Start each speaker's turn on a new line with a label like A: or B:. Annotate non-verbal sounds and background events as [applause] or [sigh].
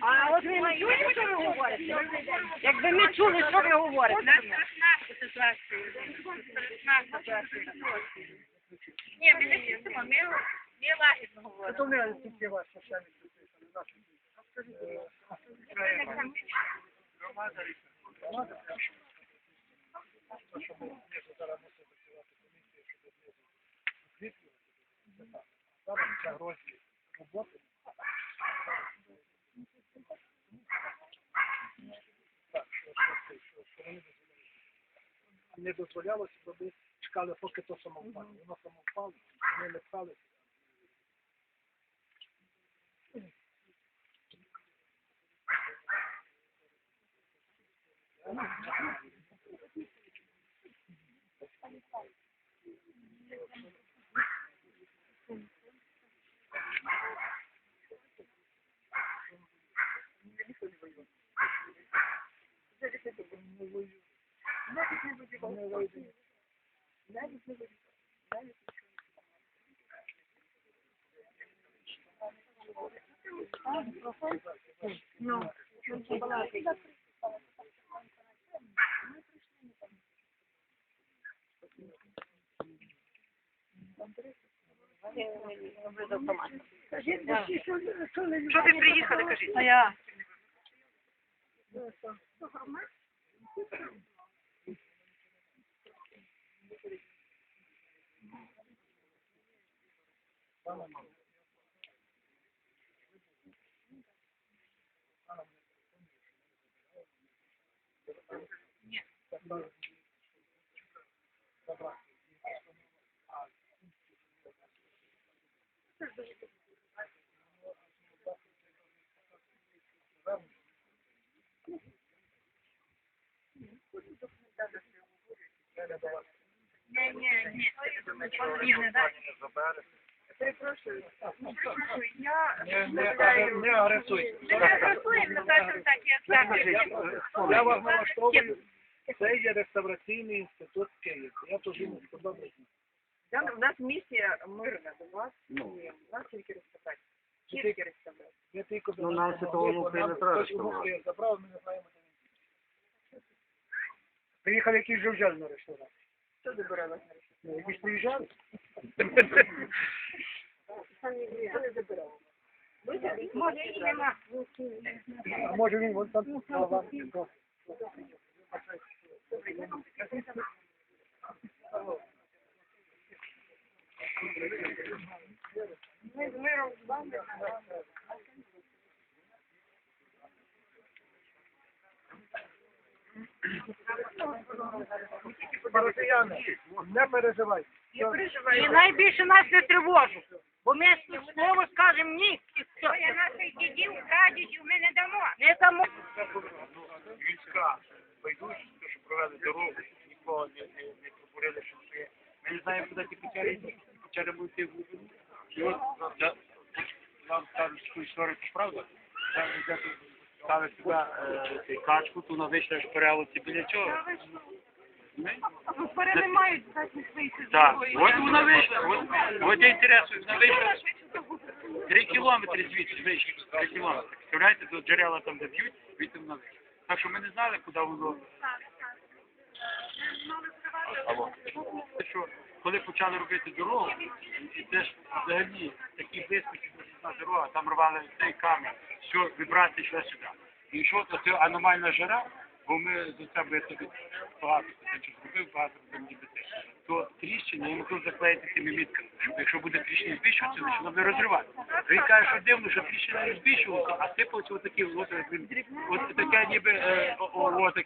A: А от ви не чуєте, що ви говорите? Якби ми чули, що ви говорите.
B: Нас страшна ситуація. Страшна ситуація. Ні, ми не чистимо, ми, ми лагідно говоримо.
C: То ми тільки підписаний, наші. Громада звісно, зараз мусимо працювати комісію, щоб знизу освітлювати. Це так. Зараз ця гроші роботи. Так, що, що, це, що, що вони дозволяли. Не дозволялося, бо ми чекали, поки то самовпало. Воно самовпало, ми не пали.
A: Що ви приїхали, кажіть? А я.
B: Ні, ні, ні. Ні, не дай.
C: Не, не, не, не агресуйте.
B: Ми не працюємо, ми кажемо так.
C: Я вас налаштовую. Це є реставраційний інститут в Києві. Я то жіночку добре.
A: У нас місія мирна до вас. Ні, у нас тільки реставрація. Тільки реставрація.
C: Я тільки
D: Ну, нам це не треба
C: забрав, ми не знаємо, де він. Приїхали якийсь жовжель на ресторан.
A: Що забирали?
C: Ну, якісь приїжджали? [laughs]
A: Вони забирали. Може, і нема.
C: А може він вон там голова.
A: Ми з миром з вами.
C: Росіяни, не переживайте.
A: І найбільше нас не тривожить. Бо ми слово скажемо ні, і все.
B: Я наших дідів, прадідів ми не дамо.
A: Не дамо.
E: людська байдужість, те, що провели дорогу, нікого не, не, не пробурили, що це. Ми не знаємо, куди ті печери йдуть, печери будуть йти в глибину. І от за- вам кажуть, що історія, це правда. Там взяти, ставили сюди е, качку, то вона вийшла аж перелоці біля чого.
A: Впери не мають здатних вийти.
E: Так, от вона вийшла, от, от я інтересую, вона вийшла три кілометри звідси вийшла, три кілометри. Представляєте, до джерела там де б'ють, звідти вона вийшла. Так що ми не знали, куди воно. Алло. Те, що коли почали робити дорогу, і це ж взагалі такі близько на дорога, там рвали цей камінь, все, вібрації йшли сюди. І що то це аномальна жара, бо ми до себе собі багато що зробив, багато будемо дітей. То тріщини, я можу заклеїти цими мітками, якщо буде тріщина збільшуватися, то воно не розривати. Він каже, що дивно, що тріщина не збільшувалася, а сипалися отакі, от, от, от таке ніби, е, о, о, о, таке